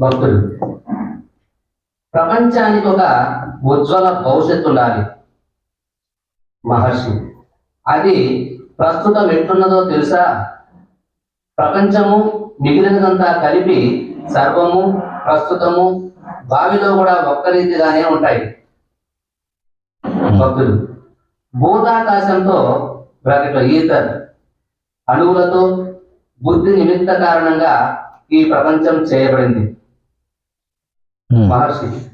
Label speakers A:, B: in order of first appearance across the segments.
A: భక్తులు ప్రపంచానికి ఒక ఉజ్వల భవిష్యత్తు ఉండాలి. మహర్షి. అది ప్రస్తుతం ఎట్లున్నదో తెలుసా? ప్రపంచము మిగిలినదంతా కలిపి సర్వము ప్రస్తుతము భావిలో కూడా ఒక్క రీతిగానే ఉంటాయి. భక్తులు భూతాకాశంతో బ్రాకెట్లో ఈతర్. అణువులతో బుద్ధి నిమిత్త కారణంగా ఈ ప్రపంచం చేయబడింది. మహర్షి.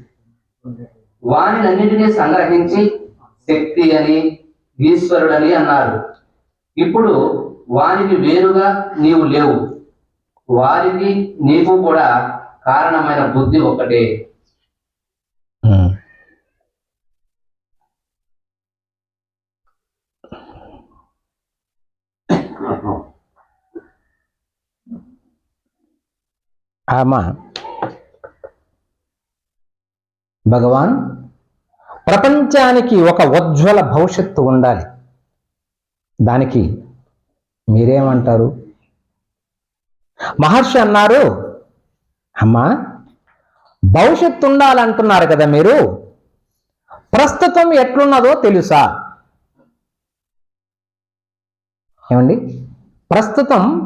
A: వానినన్నిటినీ సంగ్రహించి శక్తి అని ఈశ్వరుడని అన్నారు. ఇప్పుడు వానికి వేరుగా నీవు లేవు. వారికి నీకు కూడా కారణమైన బుద్ధి ఒకటే
B: ఉమ్. ఆమా. భగవాన్ ప్రపంచానికి ఒక ఉజ్వల భవిష్యత్తు ఉండాలి. దానికి మీరేమంటారు? మహర్షి అన్నారు అమ్మా భవిష్యత్తు ఉండాలంటున్నారు కదా మీరు. ప్రస్తుతం ఎట్లున్నదో తెలుసా? ఏమండి? ప్రస్తుతం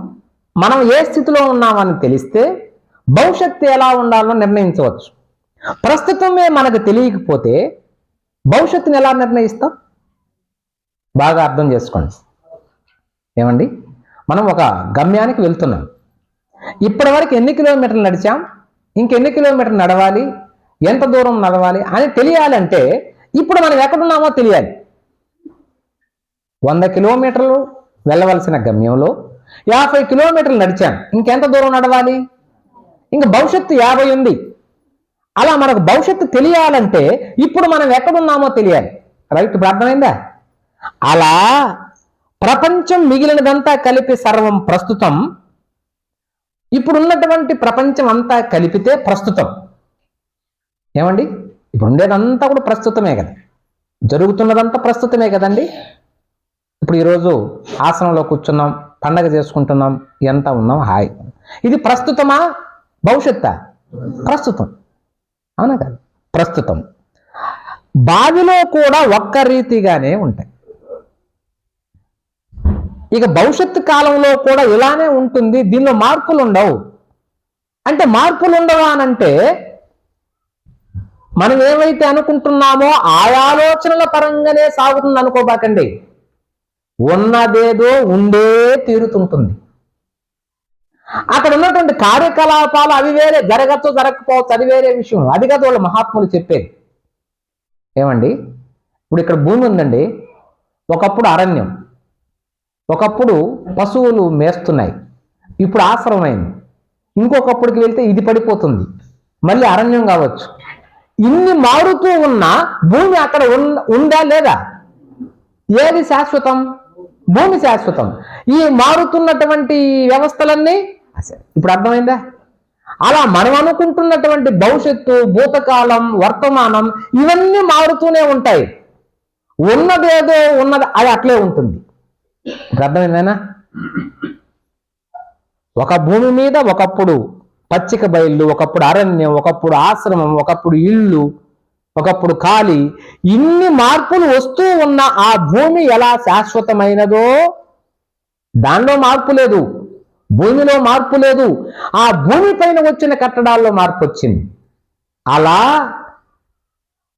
B: మనం ఏ స్థితిలో ఉన్నామని తెలిస్తే భవిష్యత్తు ఎలా ఉండాలో నిర్ణయించవచ్చు. ప్రస్తుతమే మనకు తెలియకపోతే భవిష్యత్తుని ఎలా నిర్ణయిస్తాం? బాగా అర్థం చేసుకోండి. ఏమండి? మనం ఒక గమ్యానికి వెళ్తున్నాం. ఇప్పటి వరకు ఎన్ని కిలోమీటర్లు నడిచాం? ఇంకెన్ని కిలోమీటర్లు నడవాలి? ఎంత దూరం నడవాలి? అని తెలియాలంటే ఇప్పుడు మనం ఎక్కడున్నామో తెలియాలి. వంద కిలోమీటర్లు వెళ్ళవలసిన గమ్యంలో యాభై కిలోమీటర్లు నడిచాం. ఇంకెంత దూరం నడవాలి? ఇంక భవిష్యత్తు యాభై ఉంది. అలా మనకు భవిష్యత్తు తెలియాలంటే ఇప్పుడు మనం ఎక్కడున్నామో తెలియాలి. రైట్? ఇప్పుడు అర్థమైందా? అలా ప్రపంచం మిగిలినదంతా కలిపి సర్వం ప్రస్తుతం. ఇప్పుడున్నటువంటి ప్రపంచం అంతా కలిపితే ప్రస్తుతం. ఏమండి? ఇప్పుడు ఉండేదంతా కూడా ప్రస్తుతమే కదా. జరుగుతున్నదంతా ప్రస్తుతమే కదండి. ఇప్పుడు ఈరోజు ఆసనంలో కూర్చున్నాం పండగ చేసుకుంటున్నాం ఎంత ఉన్నాం? హాయ్. ఇది ప్రస్తుతమా? భవిష్యత్తా? ప్రస్తుతం. అవునా ప్రస్తుతం. బావిలో కూడా ఒక్క రీతిగానే ఉంటాయి. ఇక భవిష్యత్తు కాలంలో కూడా ఇలానే ఉంటుంది. దీనిలో మార్పులు ఉండవు. అంటే మార్పులు ఉండవా అనంటే మనం ఏమైతే అనుకుంటున్నామో ఆ ఆలోచనల పరంగానే సాగుతుంది అనుకోబాకండి. ఉన్నదేదో ఉండే తీరుతుంటుంది. అక్కడ ఉన్నటువంటి కార్యకలాపాలు అవి వేరే జరగచ్చు జరగకపోవచ్చు అది వేరే విషయం. అది కాదు వాళ్ళ మహాత్ములు చెప్పేది. ఏమండి? ఇప్పుడు ఇక్కడ భూమి ఉందండి. ఒకప్పుడు అరణ్యం. ఒకప్పుడు పశువులు మేస్తున్నాయి. ఇప్పుడు ఆశ్రమైంది ఇంకొకప్పటికి వెళ్తే ఇది పడిపోతుంది. మళ్ళీ అరణ్యం కావచ్చు. ఇన్ని మారుతూ ఉన్న భూమి అక్కడ ఉన్- ఉందా లేదా? ఏది శాశ్వతం? భూమి శాశ్వతం. ఈ మారుతున్నటువంటి వ్యవస్థలన్నీ ఇప్పుడు అర్థమైందా? అలా మనం అనుకుంటున్నటువంటి భవిష్యత్తు భూతకాలం వర్తమానం ఇవన్నీ మారుతూనే ఉంటాయి. ఉన్నదేదో ఉన్నది అది అట్లే ఉంటుంది. ఇప్పుడు అర్థమైందేనా? ఒక భూమి మీద ఒకప్పుడు పచ్చిక బయళ్ళు ఒకప్పుడు అరణ్యం ఒకప్పుడు ఆశ్రమం ఒకప్పుడు ఇల్లు ఒకప్పుడు ఖాళీ ఇన్ని మార్పులు వస్తూ ఉన్న ఆ భూమి ఎలా శాశ్వతమైనదో దానిలో మార్పు లేదు. భూమిలో మార్పు లేదు. ఆ భూమి పైన వచ్చిన కట్టడాల్లో మార్పు వచ్చింది. అలా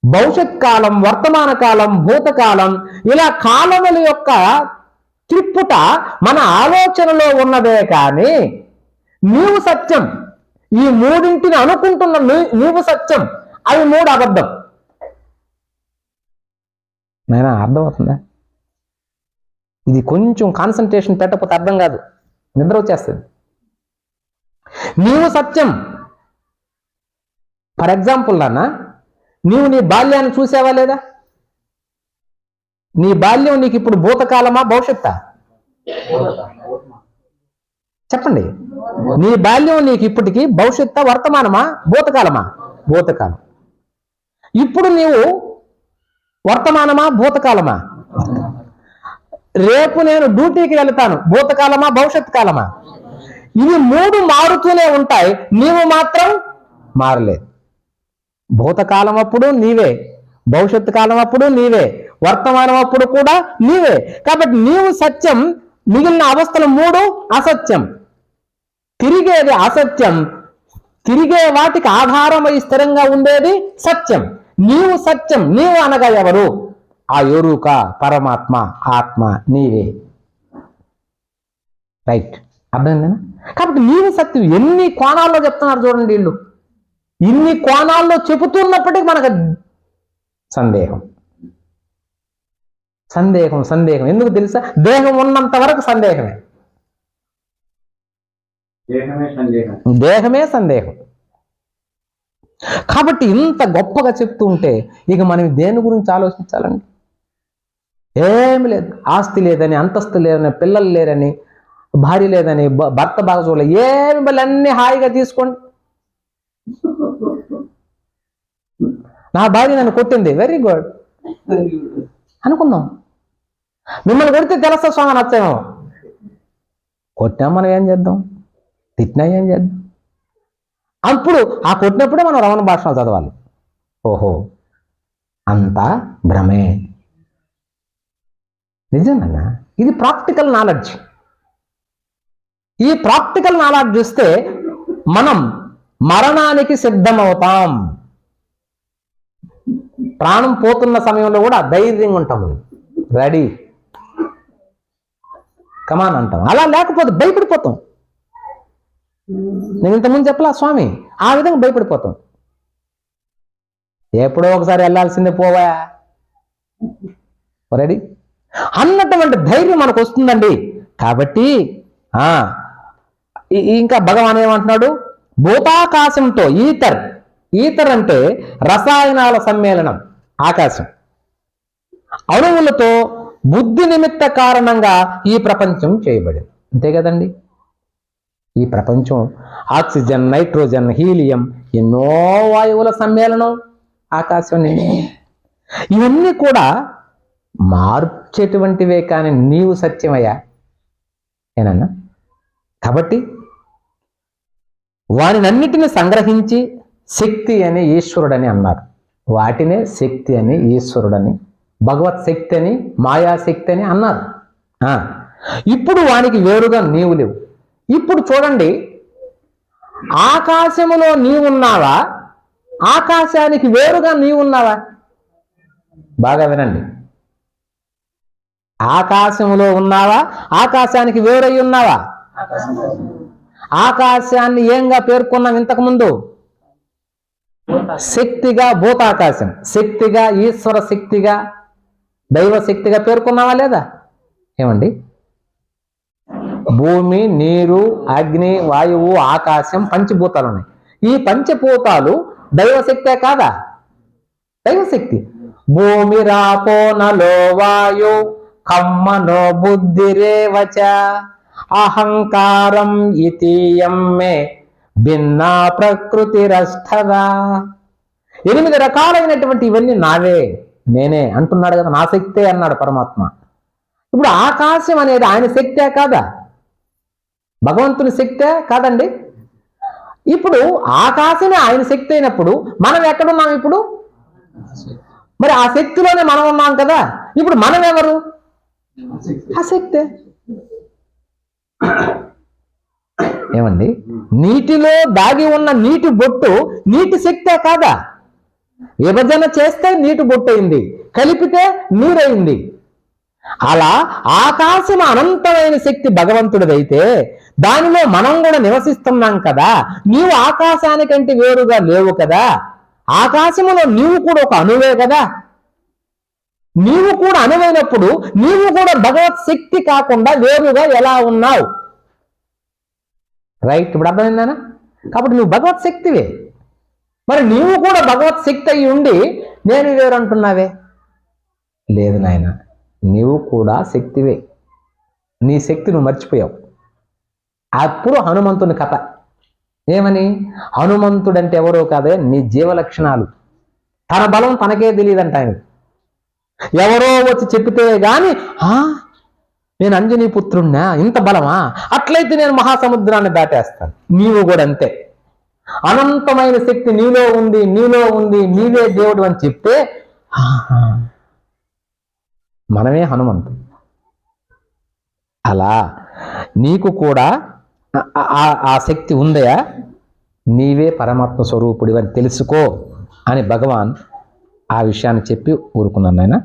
B: భవిష్యత్ కాలం వర్తమాన కాలం భూతకాలం ఇలా కాలముల యొక్క త్రిప్పుట మన ఆలోచనలో ఉన్నదే కానీ నీవు సత్యం. ఈ మూడింటిని అనుకుంటున్న నీవు సత్యం. అవి మూడు అబద్ధం. నాయనా అర్థమవుతుందా? ఇది కొంచెం కాన్సన్ట్రేషన్ పెట్టకపోతే అర్థం కాదు. నిద్ర వచ్చేస్తుంది. నీవు సత్యం. ఫర్ ఎగ్జాంపుల్ నాన్న నీవు నీ బాల్యాన్ని చూసావా లేదా? నీ బాల్యం నీకు ఇప్పుడు భూతకాలమా భవిష్యత్తా? చెప్పండి. నీ బాల్యం నీకు ఇప్పటికి భవిష్యత్తు వర్తమానమా భూతకాలమా? భూతకాలం. ఇప్పుడు నీవు వర్తమానమా భూతకాలమా? రేపు నేను డ్యూటీకి వెళ్తాను. భూతకాలమా భవిష్యత్ కాలమా ఇవి మూడు మారుతూనే ఉంటాయి. నీవు మాత్రం మారలేదు. భూతకాలం అప్పుడు నీవే. భవిష్యత్తు కాలం అప్పుడు నీవే. వర్తమానం అప్పుడు కూడా నీవే. కాబట్టి నీవు సత్యం మిగిలిన అవస్థలు మూడు అసత్యం. తిరిగేది అసత్యం. తిరిగే వాటికి ఆధారమై స్థిరంగా ఉండేది సత్యం. నీవు సత్యం నీవు అనగా ఎవరు? ఆ ఎరుక పరమాత్మ ఆత్మ నీవే. రైట్ అర్థమైందేనా కాబట్టి నీవు సత్యం ఎన్ని కోణాల్లో చెప్తున్నారు చూడండి వీళ్ళు. ఇన్ని కోణాల్లో చెబుతున్నప్పటికీ మనకు సందేహం. సందేహం సందేహం. ఎందుకు తెలుసా? దేహం ఉన్నంత వరకు సందేహమే.
C: దేహమే సందేహం.
B: దేహమే సందేహం. కాబట్టి ఇంత గొప్పగా చెప్తూ ఉంటే ఇక మనం దేని గురించి ఆలోచించాలండి? ఏమి లేదు ఆస్తి లేదని అంతస్తు లేదని పిల్లలు లేరని భార్య లేదని భర్త బాగా ఏమి మళ్ళీ అన్ని హాయిగా తీసుకోండి. నా భార్య నన్ను కొట్టింది. వెరీ గుడ్ అనుకుందాం. మిమ్మల్ని కొడితే తెలుస్తా స్వామి నచ్చేమో. కొట్టినా మనం ఏం చేద్దాం? తిట్టినా ఏం చేద్దాం? అప్పుడు ఆ కొట్టినప్పుడే మనం రమణ భాషలో చదవాలి. ఓహో. అంతా భ్రమే. నిజమన్నా ఇది ప్రాక్టికల్ నాలెడ్జ్. ఈ ప్రాక్టికల్ నాలెడ్జ్ చూస్తే మనం మరణానికి సిద్ధమవుతాం. ప్రాణం పోతున్న సమయంలో కూడా ధైర్యంగా ఉంటాం రెడీ. కమాన్ అంటాం. అలా లేకపోతే భయపడిపోతాం. నేను ఇంతకుముందు చెప్పలా స్వామి? ఆ విధంగా భయపడిపోతాం. ఎప్పుడో ఒకసారి వెళ్ళాల్సిందే పోవా. రెడీ అన్నటువంటి ధైర్యం మనకు వస్తుందండి. కాబట్టి ఆ ఇంకా భగవాన్ ఏమంటున్నాడు? భూతాకాశంతో ఈతర్ ఈతర్ అంటే రసాయనాల సమ్మేళనం ఆకాశం. అణువులతో బుద్ధి నిమిత్త కారణంగా ఈ ప్రపంచం చేయబడింది. అంతే కదండి? ఈ ప్రపంచం ఆక్సిజన్ నైట్రోజన్ హీలియం ఎన్నో వాయువుల సమ్మేళనం ఆకాశం ఇవన్నీ కూడా మార్చేటువంటివే కానీ నీవు సత్యమయ్యా? ఏనన్నా? కాబట్టి వారినన్నిటిని సంగ్రహించి శక్తి అని ఈశ్వరుడని అన్నారు. వాటినే శక్తి అని ఈశ్వరుడని భగవత్ శక్తి అని మాయాశక్తి అని అన్నారు. ఆ, ఇప్పుడు వానికి వేరుగా నీవు లేవు. ఇప్పుడు చూడండి ఆకాశములో నీవున్నావా ఆకాశానికి వేరుగా నీవున్నావా బాగా వినండి. ఆకాశములో ఉన్నావా? ఆకాశానికి వేరై ఉన్నావా? ఆకాశాన్ని ఏంగా పేర్కొన్నాం ఇంతకుముందు శక్తిగా భూతాకాశం. శక్తిగా ఈశ్వర శక్తిగా దైవ శక్తిగా పేర్కొన్నావా లేదా? ఏమండి? భూమి నీరు అగ్ని వాయువు ఆకాశం పంచభూతాలు ఉన్నాయి. ఈ పంచభూతాలు దైవశక్తే కాదా? దైవశక్తి భూమి రాపో నలో వాయు. కమ్మనో బుద్ధిరేవచ అహంకారం ఇతీయం మే భిన్నా ప్రకృతిరష్టదా ఎనిమిది రకాలైనటువంటి ఇవన్నీ నావే నేనే అంటున్నాడు కదా నా శక్తే అన్నాడు పరమాత్మ. ఇప్పుడు ఆకాశం అనేది ఆయన శక్తే కాదా? భగవంతుని శక్తే కాదండి? ఇప్పుడు ఆకాశమే ఆయన శక్తి అయినప్పుడు మనం ఎక్కడున్నాం ఇప్పుడు? మరి ఆ శక్తిలోనే మనం ఉన్నాం కదా. ఇప్పుడు మనం ఎవరు? ఆ శక్తే ఏమండి? నీటిలో దాగి ఉన్న నీటి బొట్టు నీటి శక్తే కాదా? విభజన చేస్తే నీటి బొట్టు అయింది కలిపితే నీరైంది అలా ఆకాశం అనంతమైన శక్తి భగవంతుడిదైతే దానిలో మనం కూడా నివసిస్తున్నాం కదా నీవు ఆకాశానికంటే వేరుగా లేవు కదా. ఆకాశములో నీవు కూడా ఒక అణువే కదా. నీవు కూడా అనువైనప్పుడు నీవు కూడా భగవత్ శక్తి కాకుండా వేరుగా ఎలా ఉన్నావు? రైట్ ఇప్పుడు అర్థమైందానా? కాబట్టి నువ్వు భగవత్ శక్తివే. మరి నీవు కూడా భగవత్ శక్తి అయి ఉండి నేను వేరు అంటున్నావే లేదు నాయన నీవు కూడా శక్తివే. నీ శక్తి నువ్వు మర్చిపోయావు. అప్పుడు హనుమంతుని కథ. ఏమని? హనుమంతుడంటే ఎవరో కాదే? నీ జీవ లక్షణాలు తన బలం తనకే తెలియదంట ఆయనకు. ఎవరో వచ్చి చెప్పితే కానీ "ఆ, నేను అంజనీ పుత్రుణ్ణా? ఇంత బలమా? అట్లయితే నేను మహాసముద్రాన్ని దాటేస్తాను. నీవు కూడా అంతే. అనంతమైన శక్తి నీలో ఉంది నీలో ఉంది నీవే దేవుడు అని చెప్తే మనమే హనుమంతు అలా నీకు కూడా ఆ- ఆ- శక్తి ఉందయా? నీవే పరమాత్మ స్వరూపుడివని తెలుసుకో అని భగవాన్ ఆ విషయాన్ని చెప్పి ఊరుకున్నాను నాయన.